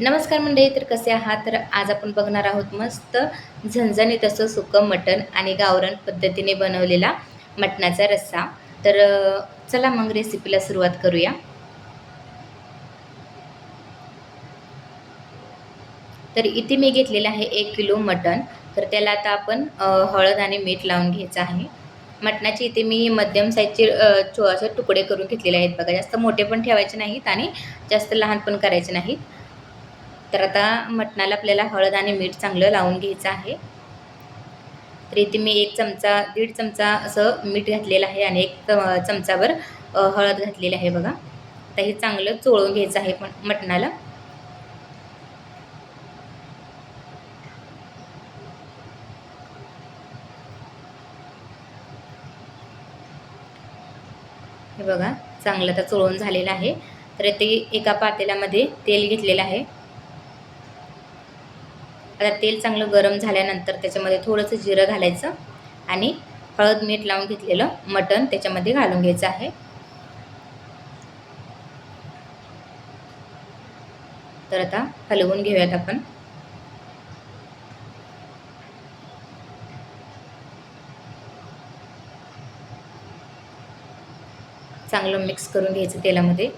नमस्कार मंडळी तर कसे आहात? तर आज आपण बघणार आहोत मस्त झणझणीत असं सुकं मटण आणि गावरण पद्धतीने बनवलेला मटणाचा रस्सा. तर चला मग रेसिपीला सुरुवात करूया. तर इथे मी घेतलेलं आहे एक किलो मटण. तर त्याला आता आपण हळद आणि मीठ लावून घ्यायचं आहे. मटणाची इथे मी मध्यम साईजचे अ, चो असे तुकडे करून घेतलेले आहेत बघा. जास्त मोठे पण ठेवायचे नाहीत आणि जास्त लहान पण करायचे नाहीत. तर आता मटणाला आपल्याला हळद आणि मीठ चांगलं लावून घ्यायचं आहे. तर इथे मी एक चमचा दीड चमचा असं मीठ घातलेलं आहे आणि एक चमचावर हळद घातलेली आहे बघा. आता हे चांगलं चोळून घ्यायचं आहे पण मटणाला. हे बघा चांगलं आता चोळून झालेलं आहे. तर ते एका पातेल्यामध्ये तेल घेतलेलं आहे. आता तेल चांगलं गरम झाल्यानंतर त्याच्यामध्ये थोडंसं जिरं घालायचं आणि हळद मीठ लावून घेतलेलं मटण त्याच्यामध्ये घालून घ्यायचं आहे. तर आता हलवून घेऊयात आपण. चांगलं मिक्स करून घ्यायचं तेलामध्ये.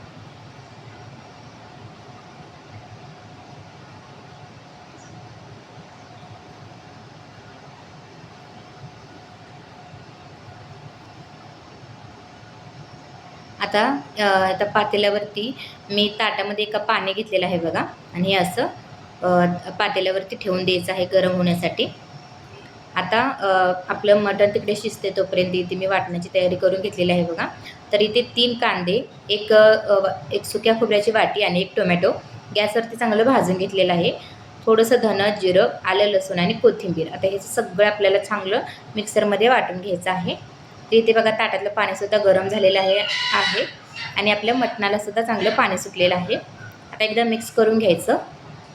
आता आता पातेल्यावरती मी ताटामध्ये एका पाणी घेतलेलं आहे बघा. आणि हे असं पातेल्यावरती ठेवून द्यायचं आहे गरम होण्यासाठी. आता आपलं मटण तिकडे शिजते तोपर्यंत इथे मी वाटण्याची तयारी करून घेतलेली आहे बघा. तर इथे तीन कांदे एक एक सुक्या खोबऱ्याची वाटी आणि एक टोमॅटो. गॅसवरती चांगलं भाजून घेतलेलं आहे. थोडंसं धन जिरं आलं लसूण आणि कोथिंबीर. आता हे सगळं आपल्याला चांगलं मिक्सरमध्ये वाटून घ्यायचं आहे. तर इथे बघा ताटातलं पाणीसुद्धा गरम झालेलं आहे आहे. आणि आपल्या मटणालासुद्धा चांगलं पाणी सुटलेलं आहे. आता एकदा मिक्स करून घ्यायचं.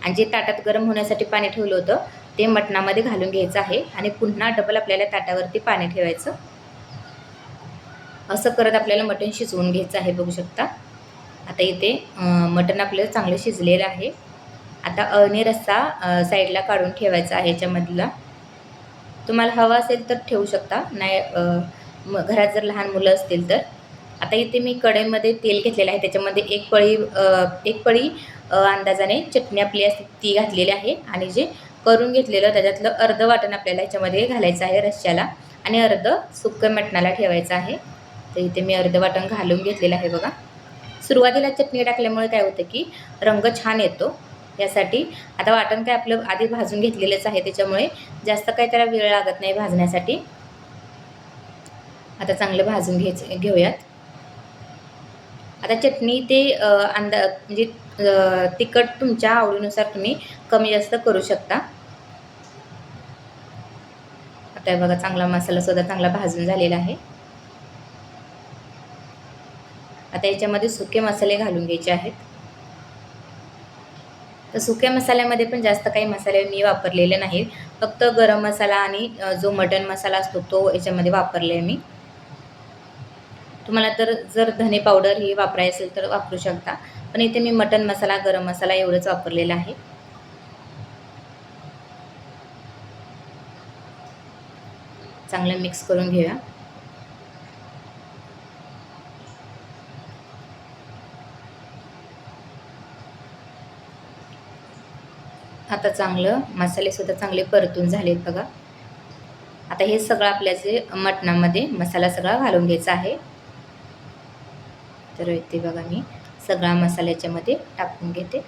आणि जे ताटात गरम होण्यासाठी पाणी ठेवलं होतं ते मटणामध्ये घालून घ्यायचं आहे. आणि पुन्हा डबल आपल्याला ताटावरती पाणी ठेवायचं. असं करत आपल्याला मटण शिजवून घ्यायचं आहे बघू शकता. आता इथे मटण आपलं चांगलं शिजलेलं आहे. आता अळणी रस्सा साईडला काढून ठेवायचा आहे याच्यामधला. तुम्हाला हवा असेल तर ठेवू शकता. नाही म- घरात जर लहान मुलं असतील तर. आता इथे मी कढईमध्ये तेल घेतलेलं आहे. त्याच्यामध्ये एक पळी एक पळी अंदाजाने चटणी आपली असते ती घातलेली आहे. आणि जे करून घेतलेलं त्याच्यातलं अर्ध वाटण आपल्याला याच्यामध्ये घालायचं आहे रश्श्याला. आणि अर्ध सुक्क मटणाला ठेवायचं आहे. तर इथे मी अर्ध वाटण घालून घेतलेलं आहे बघा. सुरुवातीला चटणी टाकल्यामुळे काय होतं की रंग छान येतो. यासाठी आता वाटण काय आपलं आधी भाजून घेतलेलंच आहे. त्याच्यामुळे जास्त काही त्याला वेळ लागत नाही भाजण्यासाठी. आता चांगलं भाजून घ्यायचं घेऊयात. आता चटणी ते अंदा म्हणजे तिखट तुमच्या आवडीनुसार तुम्ही कमी जास्त करू शकता. आता हे बघा चांगला मसाला सुद्धा चांगला भाजून झालेला आहे. आता याच्यामध्ये सुके मसाले घालून घ्यायचे आहेत. तर सुक्या मसाल्यामध्ये पण जास्त काही मसाले मी वापरलेले नाहीत. फक्त गरम मसाला आणि जो मटन मसाला असतो तो याच्यामध्ये वापरले मी. तुम्हाला तर जर धने पावडर ही वापरायचं असेल तर वापरू शकता. पण इथे मी मटन मसाला गरम मसाला एवढंच वापरलेला आहे. चांगलं मिक्स करून घेऊया. आता चांगलं मसालेसुद्धा चांगले परतून झालेत बघा. आता हे सगळं आपल्या जे मटणामध्ये मसाला सगळा घालून घ्यायचा आहे. तर इथे बघा मी सगळा मसाला याच्यामध्ये टाकून घेते.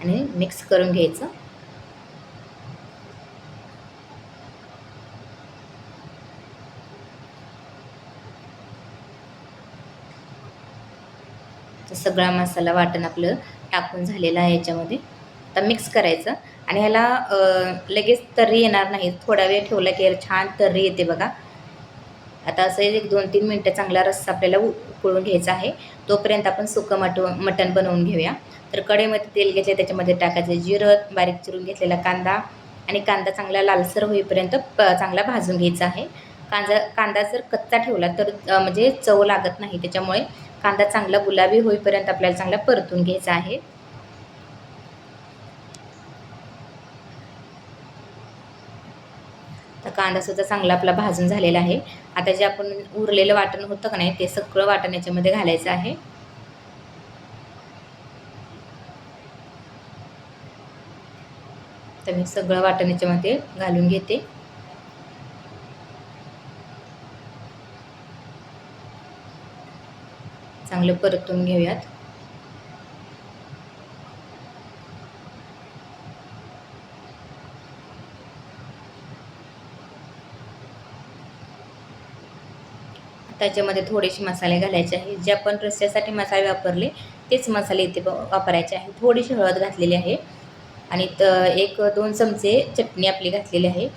आणि मिक्स करून घ्यायचं. तर सगळा मसाला वाटण आपलं टाकून झालेलं आहे याच्यामध्ये. आता मिक्स करायचं. आणि ह्याला लगेच तर्री येणार नाही. थोडा वेळ ठेवला की छान तर्री येते बघा. आता असं एक दोन तीन मिनटं चांगला रस्सा आपल्याला उ- उकळून घ्यायचा आहे. तोपर्यंत आपण सुकं मट मटण बनवून घेऊया. तर कढईमध्ये तेल घेतले त्याच्यामध्ये टाकायचं जिरं बारीक चिरून घेतलेला कांदा आणि कांदा चांगला लालसर होईपर्यंत प चांगला भाजून घ्यायचा आहे. कांदा कांदा जर कच्चा ठेवला तर म्हणजे चव लागत नाही. त्याच्यामुळे कांदा चांगला गुलाबी होईपर्यंत आपल्याला चांगला परतून घ्यायचा आहे. कांदासुद्धा चांगला आपला भाजून झालेला आहे. आता जे आपण उरलेलं वाटण होतं का नाही ते सगळं वाटण याच्यामध्ये घालायचं आहे. तर मी सगळं वाटण याच्यामध्ये घालून घेते. चांगलं परतून घेऊयात. त्याच्यामध्ये थोडेसे मसाले घालायचे आहे. जे आपण रस्स्यासाठी मसाले वापरले तेच मसाले इथे वापरायचे आहे. थोडीशी हळद घातलेली आहे. आणि त एक दोन चमचे चटणी आपली घातलेली आहे.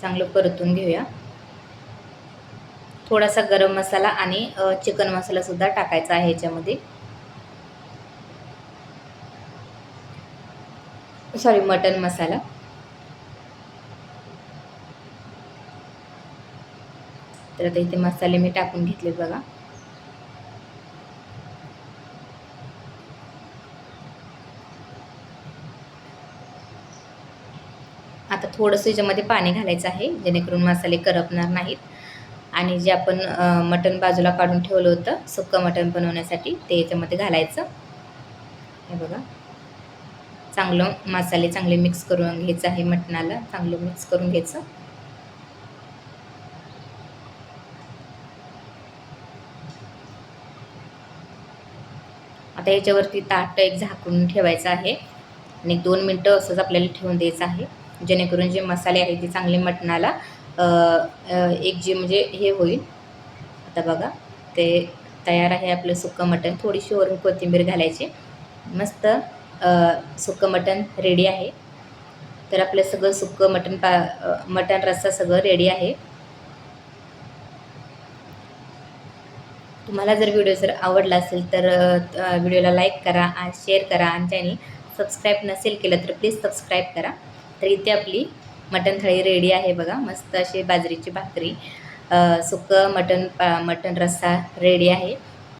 चांगलं परतून घेऊया. थोडासा गरम मसाला आणि चिकन मसाला सुद्धा टाकायचा आहे ह्याच्यामध्ये. सॉरी मटन मसाला तर आता इथे मसाले मी टाकून घेतले बघा. आता थोडंसं याच्यामध्ये पाणी घालायचं आहे जेणेकरून मसाले करपणार नाहीत. आणि जे आपण मटण बाजूला काढून ठेवलं होतं सुक्कं मटण बनवण्यासाठी ते याच्यामध्ये घालायचं. हे बघा. चांगलं मसाले चांगले मिक्स करून घ्यायचं आहे मटणाला. चांगलं मिक्स करून घ्यायचं. आता याच्यावरती ताट एक झाकून ठेवायचं आहे. आणि दोन मिनटं असंच आपल्याला ठेवून द्यायचं आहे. जेणेकरून जे मसाले आहेत ते चांगले मटणाला एक जे म्हणजे हे होईल. आता बघा ते तयार आहे आपलं सुक्कं मटण. थोडीशी वरून कोथिंबीर घालायची. मस्त सुक्कं मटण रेडी आहे. तर आपलं सगळं सुक्कं मटण पा मटण रस्सा सगळं रेडी आहे. तुम्हाला जर व्हिडिओ जर आवडला असेल तर व्हिडिओला लाईक करा आणि शेअर करा आणि चॅनल सबस्क्राईब नसेल केलं तर प्लीज सबस्क्राईब करा. तर इथे आपली मटण थाळी रेडी आहे बघा. मस्त अशी बाजरीची भाकरी सुकं मटण पा मटण रस्सा रेडी आहे.